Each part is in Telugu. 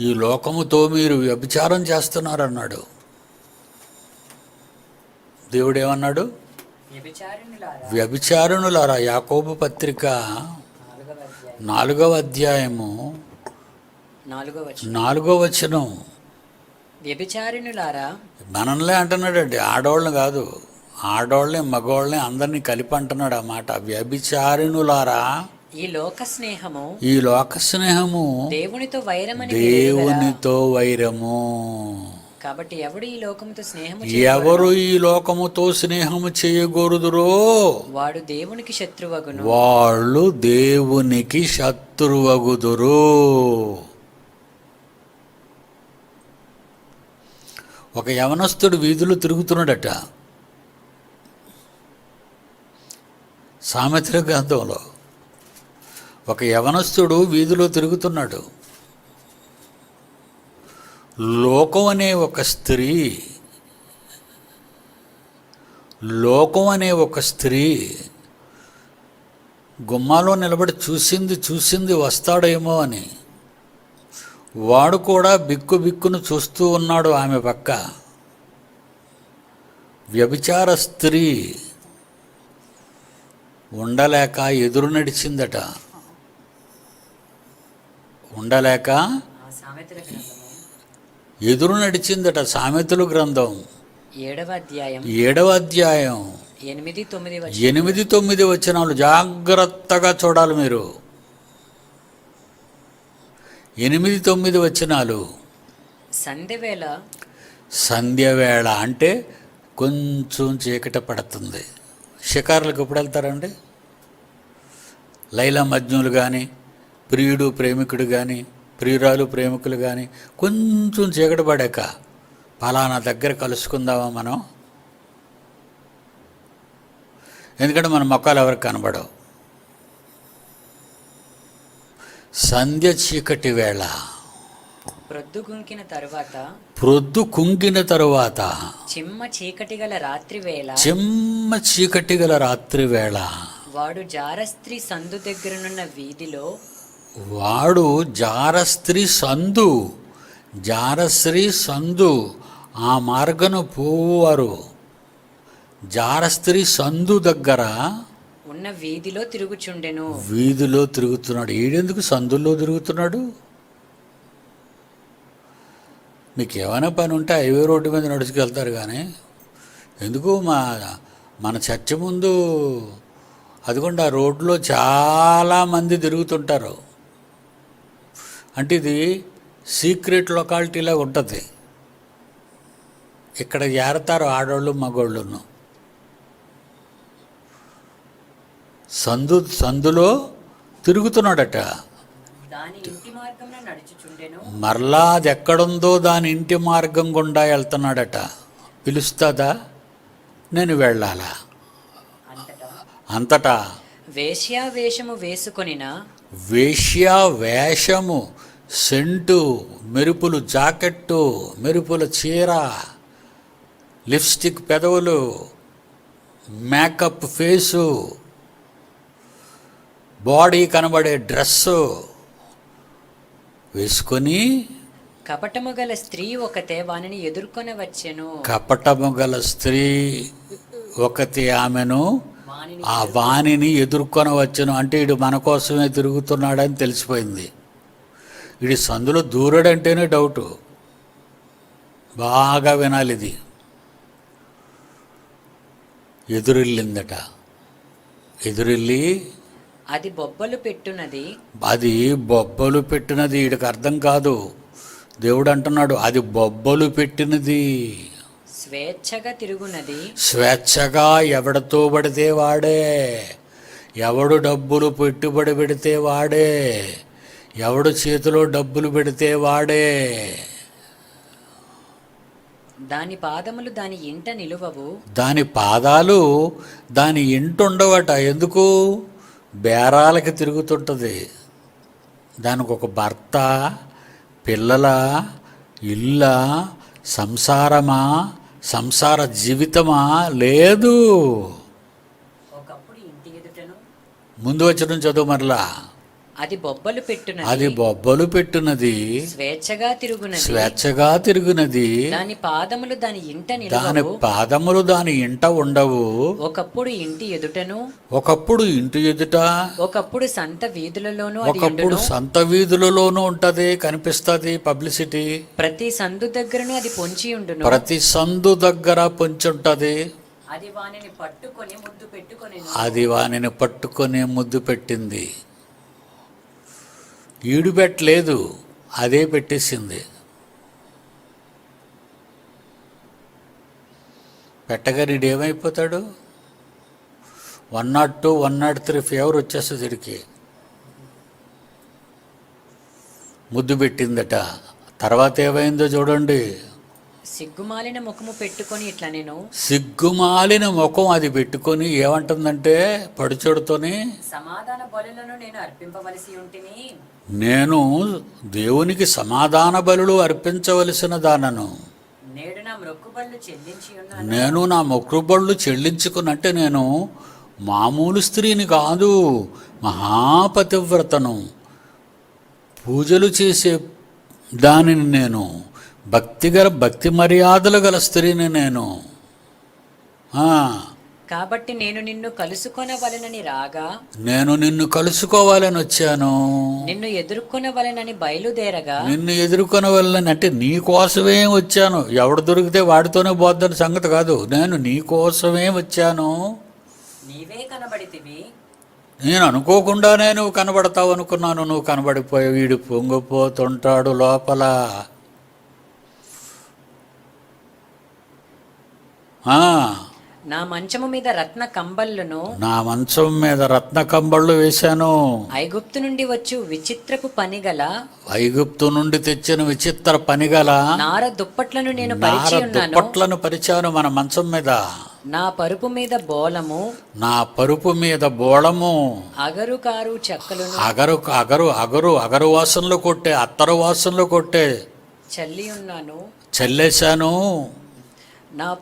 ఈ లోకముతో మీరు వ్యభిచారం చేస్తున్నారన్నాడు. దేవుడు ఏమన్నాడు వ్యభిచారిణులారా. యాకోబు పత్రిక నాలుగవ అధ్యాయం నాలుగవ అధ్యాయము నాలుగో వచనం. వ్యభిచారిణులారా. అంటున్నాడండి. ఆడవాళ్ళని కాదు. ఆడవాళ్ళని మగవాళ్ళని అందరినీ కలిపి అంటున్నాడు ఆ మాట. వ్యభిచారిణులారా. ఈ లోక స్నేహము ఈ లోక స్నేహము దేవునితో వైరమని ఎరుగరా? దేవునితో వైరము. కాబట్టి ఎవడు ఈ లోకముతో స్నేహము ఎవరు ఈ లోకముతో స్నేహము చేయకూడదురో? వాడు దేవునికి శత్రువగును. వాళ్ళు దేవునికి శత్రువగుదురు. ఒక యవనస్తుడు వీధులు తిరుగుతున్నాడట. సామెతల గ్రంథంలో. ఒక యవనస్తుడు వీధిలో తిరుగుతున్నాడు. లోకం అనే ఒక స్త్రీ లోకం అనే ఒక స్త్రీ గుమ్మాలో నిలబడి చూసింది చూసింది వస్తాడేమో అని. వాడు కూడా బిక్కు బిక్కును చూస్తూ ఉన్నాడు ఆమె పక్క. వ్యభిచార స్త్రీ ఉండలేక ఎదురు నడిచిందట. ఉండలేక ఎదురు నడిచిందట సామెతలు గ్రంథం. ఏడవ అధ్యాయం. ఏడవ అధ్యాయం. ఎనిమిది తొమ్మిది ఎనిమిది తొమ్మిది వచనాలు. జాగ్రత్తగా చూడాలి మీరు. ఎనిమిది తొమ్మిది వచనాలు. సంధ్య వేళ సంధ్యవేళ అంటే కొంచెం చీకట పడుతుంది. షికారులకు ఎప్పుడు వెళ్తారండి? లైలా మజ్ఞులు కానీ ప్రియుడు ప్రేమికుడు కానీ ప్రియురాలు ప్రేమికులు కానీ కొంచెం చీకట పడాక పలానా దగ్గర కలుసుకుందామా మనం? ఎందుకంటే మన మొక్కలు ఎవరికి కనబడవు. సంధ్య చీకటి వేళ. ప్రొద్దు గుంకిన తరువాత ప్రొద్దు కుంగిన తరువాత. చిమ్మ చీకటి గల రాత్రి వేళ. చెమ్మ చీకటి గల రాత్రి వేళ. వాడు జారస్త్రీ సందు దగ్గరనున్న వీధిలో వాడు జారస్త్రీ సందు జారస్త్రీ సందు ఆ మార్గను పోవారు జారస్త్రీ సందు దగ్గర ఉన్న వీధిలో తిరుగుచుండెను. వీధిలో తిరుగుతున్నాడు. ఈడెందుకు సందుల్లో తిరుగుతున్నాడు? మీకు ఏమైనా పని ఉంటే హైవే రోడ్డు మీద నడుచుకెళ్తారు కానీ ఎందుకు మా మన చర్చ ముందు అదిగోండి ఆ రోడ్లో చాలామంది తిరుగుతుంటారు. అంటే ఇది సీక్రెట్ లొకాలిటీలా ఉంటుంది. ఇక్కడ ఏరతారు ఆడవాళ్ళు మగవాళ్ళును సందు సందులో తిరుగుతున్నాడట. మరలా అది ఎక్కడుందో దాని ఇంటి మార్గం గుండా వెళ్తున్నాడట పిలుస్తుందా? నేను వెళ్ళాలా? అంతటా? అంతటా. వేశ్యావేషము వేసుకొనిన? వేశ్య వేషము సెంటు మెరుపులు జాకెట్టు మెరుపుల చీర లిప్స్టిక్ పెదవులు మేకప్ ఫేసు బాడీ కనబడే డ్రెస్సు వేసుకొని కపటము గల స్త్రీ ఒకతే వానిని ఎదుర్కొని వచ్చెను. కపటము గల స్త్రీ ఒకటి ఆమెను ఆ వాణిని ఎదుర్కొని వచ్చును. అంటే ఇడు మన కోసమే తిరుగుతున్నాడని తెలిసిపోయింది. ఇడి సందులో దూరడంటేనే డౌటు. బాగా వినాలి ఇది. ఎదురెళ్ళిందట ఎదురెళ్ళి అది బొబ్బలు పెట్టునది. అది బొబ్బలు పెట్టినది వీడికి అర్థం కాదు. దేవుడు అంటున్నాడు అది బొబ్బలు పెట్టినది. స్వేచ్ఛగా తిరుగునది. స్వేచ్ఛగా ఎవడితో పడితే వాడే. ఎవడు డబ్బులు పెట్టుబడి పెడితే వాడే. ఎవడు చేతిలో డబ్బులు పెడితే వాడే. దాని పాదములు దాని ఇంట నిలువవు. దాని పాదాలు దాని ఇంటుండవట. ఎందుకు? బేరాలకి తిరుగుతుంటుంది. దానికి ఒక భర్త పిల్లల ఇల్ల సంసారమా సంసార జీవితమా? లేదు. ఇంటి ముందు వచ్చిన చదువు మరలా. అది బొబ్బలు పెట్టునది. అది బొబ్బలు పెట్టునది. స్వేచ్ఛగా తిరుగునది. స్వేచ్ఛగా తిరుగునది. దాని పాదములు దాని ఇంట దాని పాదములు దాని ఇంట ఉండవు. ఒకప్పుడు ఇంటి ఎదుటను. ఒకప్పుడు ఇంటి ఎదుట. ఒకప్పుడు సంత వీధులలోనూ ఒకప్పుడు సంత వీధులలోనూ ఉంటది కనిపిస్తది పబ్లిసిటీ. ప్రతి సందు దగ్గరను అది పొంచి ఉండును. ప్రతి సందు దగ్గర పొంచుంటది అది వానిని పట్టుకొని ముద్దు పెట్టుకొని అది వానిని పట్టుకొని ముద్దు పెట్టింది. ఈడు పెట్టలేదు అదే పెట్టేసింది. పెట్టగా ఈడు ఏమైపోతాడు? One not two one not three fever వచ్చేస్తుంది వీడికి ముద్దు పెట్టిందట. తర్వాత ఏమైందో చూడండి. సిగ్గుమాలిన ముఖము పెట్టుకొని ఇట్లా నేను సిగ్గుమాలిన ముఖం అది పెట్టుకొని ఏమంటుందంటే పడుచోడుతోని సమాధాన బలులను నేను అర్పింపవలసి ఉంటిని. నేను దేవునికి సమాధాన బలులు అర్పించవలసిన దానను. నేడు నా మ్రొక్కుబళ్ళు చెల్లించి నేను నా మొక్కుబళ్ళు చెల్లించుకున్నట్టే నేను మామూలు స్త్రీని కాదు మహాపతివ్రతను. పూజలు చేసే దానిని నేను భక్తిగల భక్తి మర్యాదలు గల స్త్రీని నేను. కాబట్టి నేను నిన్ను కలుసుకొనవలెనని రాగా? నేను నిన్ను కలుసుకోవాలని వచ్చాను. నిన్ను ఎదుర్కొనవలెనని బయలుదేరగా? నిన్ను ఎదుర్కొన వెళ్ళని అంటే నీ కోసమే వచ్చాను. ఎవడు దొరికితే వాడితోనే పోద్దని సంగతి కాదు. నేను నీ కోసమే వచ్చాను. నీవే కనబడితివి? నేను అనుకోకుండానే నువ్వు కనబడతావు అనుకున్నాను నువ్వు కనబడిపోయి వీడు పొంగిపోతుంటాడు లోపల. నా మంచము మీద రత్న కంబళ్ళును నా మంచం మీద రత్న కంబళ్ళు వేశాను. ఐగుప్తు నుండి వచ్చు విచిత్రపు పనిగల ఐగుప్తు నుండి తెచ్చిన విచిత్ర పనిగల నార దుప్పట్లను నేను నార పరిచి ఉన్నాను. దుప్పట్లను పరిచాను మన మంచం మీద. నా పరుపు మీద బోలము నా పరుపు మీద బోళము అగరు కారు చెక్కలను అగరు అగరు అగరు అగరు వాసనలో కొట్టే అత్తరు వాసనలో కొట్టే చల్లి ఉన్నాను. చల్లేశాను. నా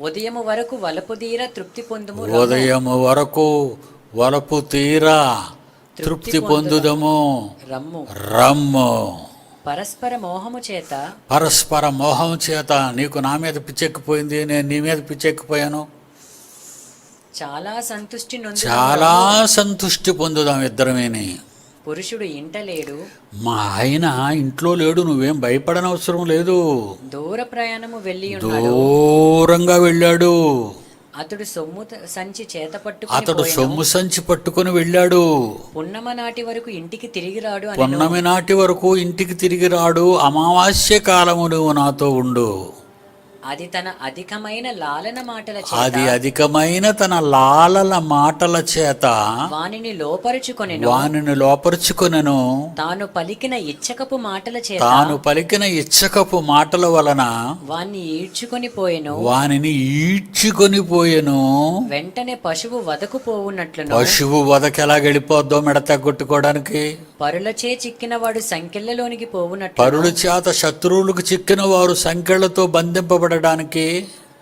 ఉదయము వరకు వలపుదీర తృప్తి పొందుము ఉదయం వరకు వలపు తీరా తృప్తి పొందుదము రమ్ము. రమ్ము. పరస్పర మోహము చేత. పరస్పర మోహం చేత నీకు నా మీద పిచ్చెక్కిపోయింది నేను నీ మీద పిచ్చెక్కిపోయాను. చాలా సంతుష్టి చాలా సంతుష్టి పొందుదాం ఇద్దరమేని. పురుషుడు ఇంట లేడు మా ఆయన ఇంట్లో లేడు నువ్వేం భయపడనవసరం లేదు. దూర ప్రయాణము వెళ్ళి ఉన్నాడు. దూరంగా వెళ్ళాడు. అతడు సొమ్ము సంచి చేత పట్టుకుని అతడు. సొమ్ము సంచి పట్టుకొని వెళ్ళాడు. పున్నమ నాటి వరకు ఇంటికి తిరిగి రాడు పొన్నమి నాటి వరకు ఇంటికి తిరిగి రాడు. అమావాస్య కాలము నువ్వు నాతో ఉండు. అది తన అధికమైన లాలన మాటల అది అధికమైన తన లాలల మాటల చేత వానిని లోపరుచుకొనెను. వానిని లోపరుచుకొనెను. తాను పలికిన ఇచ్చకపు మాటల చేత తాను పలికిన ఇచ్చకపు మాటల వలన వాణ్ణి ఈడ్చుకొని పోయెను. వానిని ఈడ్చుకొని పోయెను. వెంటనే పశువు వదకు పోవునట్లును పశువు వదకెలా గడిపోద్దో మెడత కొట్టుకోవడానికి పరులచే చిక్కిన వాడు సంఖ్యలలోనికి పోవునట్లు పరుల చేత శత్రువులకు చిక్కిన వారు సంఖ్యలతో బంధింపబడడానికి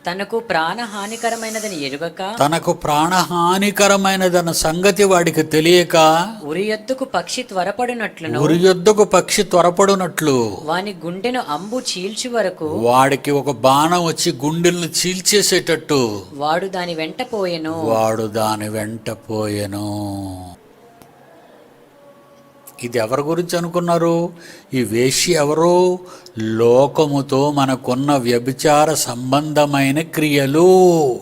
తనకు ప్రాణ హానికరమైనదని ఎరుగక తనకు ప్రాణహానికరమైనదన్న సంగతి వాడికి తెలియక ఉరి ఎద్దుకు పక్షి త్వరపడినట్లును. ఉరి యొద్దకు పక్షి త్వరపడునట్లు వాని గుండెను అంబు చీల్చు వరకు వాడికి ఒక బాణం వచ్చి గుండెలను చీల్చేసేటట్టు వాడు దాని వెంట పోయెను. వాడు దాని వెంట పోయెను. ఇది ఎవరి గురించి అనుకున్నారు? ఈ వేషి ఎవరు? లోకముతో మనకున్న వ్యభిచార సంబంధమైన క్రియలు.